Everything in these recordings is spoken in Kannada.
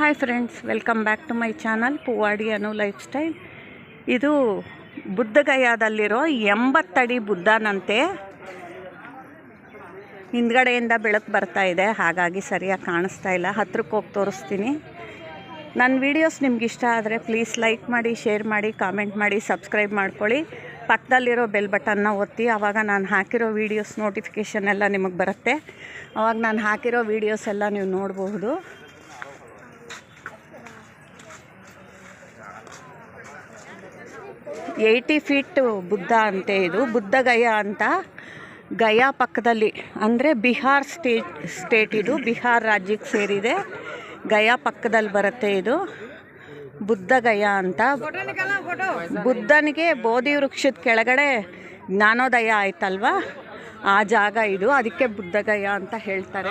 Hi friends welcome back to my channel Poovadi Anu lifestyle ಇದು ಬುದ್ಧಗಯಾದಲ್ಲಿರೋ ಎಂಬತ್ತಡಿ ಬುದ್ಧನಂತೆ ಹಿಂದ್ಗಡೆಯಿಂದ ಬೆಳಕು ಬರ್ತಾ ಇದೆ. ಹಾಗಾಗಿ ಸರಿಯಾಗಿ ಕಾಣಿಸ್ತಾ ಇಲ್ಲ. ಹತ್ರಕ್ಕೆ ಹೋಗಿ ತೋರಿಸ್ತೀನಿ. ನನ್ನ ವೀಡಿಯೋಸ್ ನಿಮ್ಗೆ ಇಷ್ಟ ಆದರೆ ಪ್ಲೀಸ್ ಲೈಕ್ ಮಾಡಿ ಶೇರ್ ಮಾಡಿ ಕಾಮೆಂಟ್ ಮಾಡಿ ಸಬ್ಸ್ಕ್ರೈಬ್ ಮಾಡ್ಕೊಳ್ಳಿ. ಪಕ್ಕದಲ್ಲಿರೋ ಬೆಲ್ ಬಟನ್ನ ಒತ್ತಿ. ಆವಾಗ ನಾನು ಹಾಕಿರೋ ವೀಡಿಯೋಸ್ ನೋಟಿಫಿಕೇಷನ್ ಎಲ್ಲ ನಿಮಗೆ ಬರುತ್ತೆ. ಆವಾಗ ನಾನು ಹಾಕಿರೋ ವೀಡಿಯೋಸ್ ಎಲ್ಲ ನೀವು ನೋಡಬಹುದು. ಏಯ್ಟಿ ಫೀಟ್ ಬುದ್ಧ ಅಂತೆ ಇದು, ಬುದ್ಧ ಗಯಾ ಅಂತ ಗಯಾ ಪಕ್ಕದಲ್ಲಿ. ಅಂದರೆ ಬಿಹಾರ್ ಸ್ಟೇಟ್ ಸ್ಟೇಟ್ ಇದು, ಬಿಹಾರ್ ರಾಜ್ಯಕ್ಕೆ ಸೇರಿದೆ. ಗಯಾ ಪಕ್ಕದಲ್ಲಿ ಬರುತ್ತೆ ಇದು. ಬುದ್ಧ ಗಯಾ ಅಂತ. ಬುದ್ಧನಿಗೆ ಬೋಧಿ ವೃಕ್ಷದ ಕೆಳಗಡೆ ಜ್ಞಾನೋದಯ ಆಯ್ತಲ್ವ? ಆ ಜಾಗ ಇದು. ಅದಕ್ಕೆ ಬುದ್ಧ ಗಯಾ ಅಂತ ಹೇಳ್ತಾರೆ.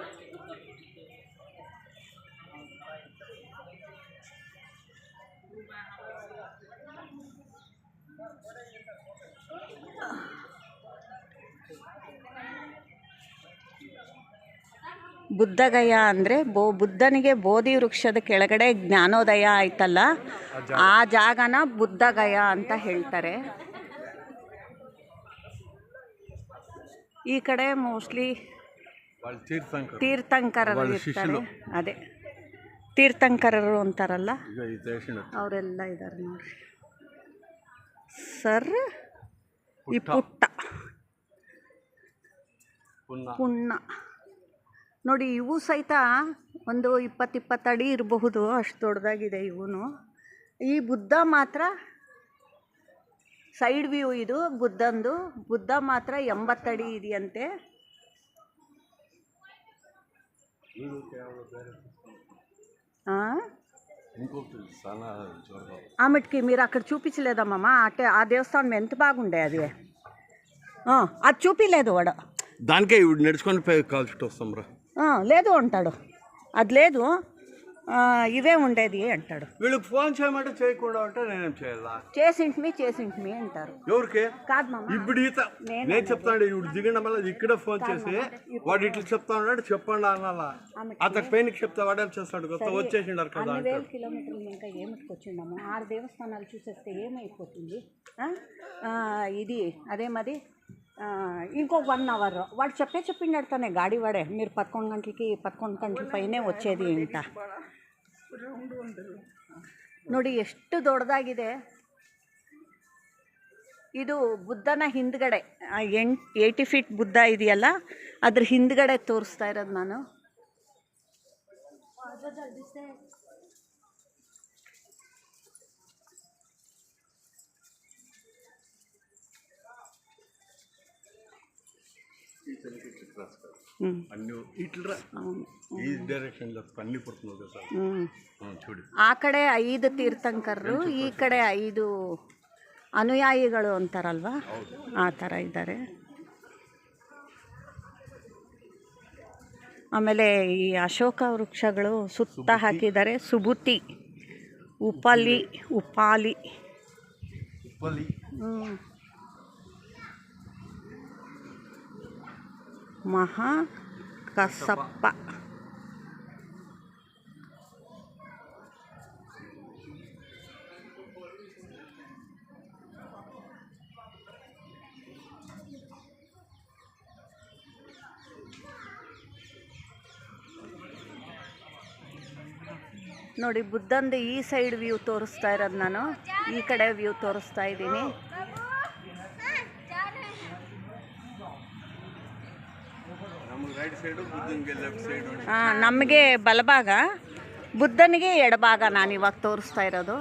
ಬುದ್ಧಗಯ ಅಂದರೆ ಬೋ ಬುದ್ಧನಿಗೆ ಬೋಧಿ ವೃಕ್ಷದ ಕೆಳಗಡೆ ಜ್ಞಾನೋದಯ ಆಯ್ತಲ್ಲ? ಆ ಜಾಗನ ಬುದ್ಧಗಯ ಅಂತ ಹೇಳ್ತಾರೆ. ಈ ಕಡೆ ಮೋಸ್ಟ್ಲಿ ತೀರ್ಥಂಕರರು ಇರ್ತಾರೆ. ಅದೇ. ತೀರ್ಥಂಕರರು ಅಂತಾರಲ್ಲ? ಅವರೆಲ್ಲ ಇದ್ದಾರೆ ನೋಡಿ ಸರ್ ಈ ಪುಟ್ಟ. ಪುಣ್ಣ ನೋಡಿ, ಇವು ಸಹಿತ ಒಂದು ಇಪ್ಪತ್ತು ಇಪ್ಪತ್ತು ಅಡಿ ಇರಬಹುದು. ಅಷ್ಟು ದೊಡ್ಡದಾಗಿದೆ ಇವೂ ಈ ಬುದ್ಧ ಮಾತ್ರ ಸೈಡ್ ವ್ಯೂ ಇದು, ಬುದ್ಧಂದು. ಬುದ್ಧ ಮಾತ್ರ ಎಂಬತ್ತಡಿ ಇದೆಯಂತೆ. ఆమెటికి మీరు అక్కడ చూపించలేదమ్మా అంటే ఆ దేవస్థానం ఎంత బాగుండే అది అది చూపించలేదు వాడు దానికే నడుచుకొని ಕಾಲ್ రా లేదు అంటాడు. అది లేదు. ఇవే ఉండేది అంటాడు. వీళ్ళకి ఫోన్ చేయమంటే చేయకుండా ఉంటే నేనేం చేయాలా? చేసింటిమి చేసింటిమి అంటారు. ఎవరికి? కాదు మామ. ఇప్పుడు ఈత. నేను చెప్తాను ఇప్పుడు దిగడం వల్ల ఇక్కడే ఫోన్ చేసి వాడు ఇట్లా చెప్తా ఉన్నాడు చెప్పండి అనాలా అతని పైనకి చెప్తే వాడేం చేస్తాడు కొత్త వచ్చేసిండారు కదా అన్ని వేల కిలోమీటర్లు ఇంకా ఏమిటికి వచ్చిండము ఆరు దేవస్థానాలు చూసేస్తే ఏమైపోతుంది? ఇది అదే మరి ఇంకో వన్ అవర్ వాడు చెప్పే చెప్పిండాడు తానే గాడి వాడే మీరు పదకొండు గంటలకి పదకొండు గంటల పైనే వచ్చేది ಅಂತ ನೋಡಿ ಎಷ್ಟು ದೊಡ್ಡದಾಗಿದೆ ಇದು ಬುದ್ಧನ ಹಿಂದ್ಗಡೆ ಎಂಟ್ ಏಯ್ಟಿ ಫೀಟ್ ಬುದ್ಧ ಇದೆಯಲ್ಲ ಅದ್ರ ಹಿಂದ್ಗಡೆ ತೋರಿಸ್ತಾ ಇರೋದು ನಾನು ಹ್ಞೂ అన్ని ఇట్లా అవును ఈ డైరెక్షన్ అన్ని పుడుతుంది కదా సార్ ಹ್ಞೂ చూడు ಆ ಕಡೆ ಐದು ತೀರ್ಥಂಕರರು ಈ ಕಡೆ ಐದು ಅನುಯಾಯಿಗಳು ಅಂತಾರಲ್ವಾ ಆ ಥರ ಇದ್ದಾರೆ ಆಮೇಲೆ ಈ ಅಶೋಕ ವೃಕ್ಷಗಳು ಸುತ್ತ ಹಾಕಿದ್ದಾರೆ ಸುಬುತಿ ಉಪಲಿ ಉಪಾಲಿ ఉప్పలి ಮಹಾ ಕಸಪ್ಪ. ನೋಡಿ, ಬುದ್ಧಂದು ಈ ಸೈಡ್ ವ್ಯೂ ತೋರಿಸ್ತಾ ಇರೋದು ನಾನು. ಈ ಕಡೆ ವ್ಯೂ ತೋರಿಸ್ತಾ ಇದ್ದೀನಿ. ಆ, ನಮಗೆ ಬಲಭಾಗ ಬುದ್ಧನಿಗೆ ಎಡಭಾಗ ನಾನು ಇವಾಗ ತೋರಿಸ್ತಾ ಇರೋದು.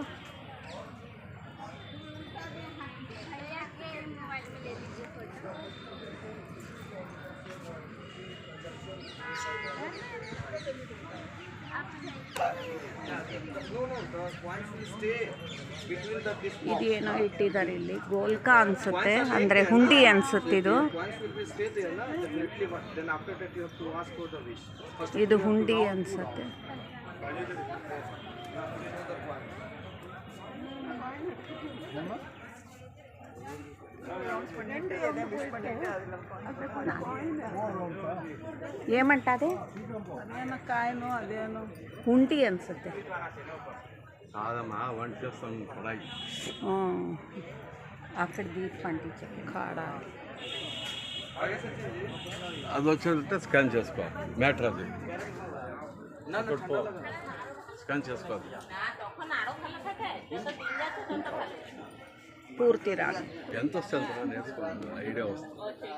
ಇದು ಏನೋ ಇಟ್ಟಿದ್ದಾರೆ ಇಲ್ಲಿ ಗೋಲ್ಕ ಅನ್ಸುತ್ತೆ ಅಂದರೆ ಹುಂಡಿ ಅನ್ಸುತ್ತೆ ಇದು ಇದು ಹುಂಡಿ ಅನ್ಸುತ್ತೆ ఏమంటాది కాయను అదేను ಹುಂಡಿ ಅನ್ಸುತ್ತೆ కాదమ్మా వంట చేస్తాను కడాయి ఆ, అక్కడ దీప్ పండించారు కాడ. అది వచ్చిందంటే స్కాన్ చేసుకో. మ్యాటర్ అది. స్కాన్ చేసుకో పూర్తి రాదు. ఎంత వస్తుంది? నేర్చుకోవాలి ఐడియా వస్తుంది.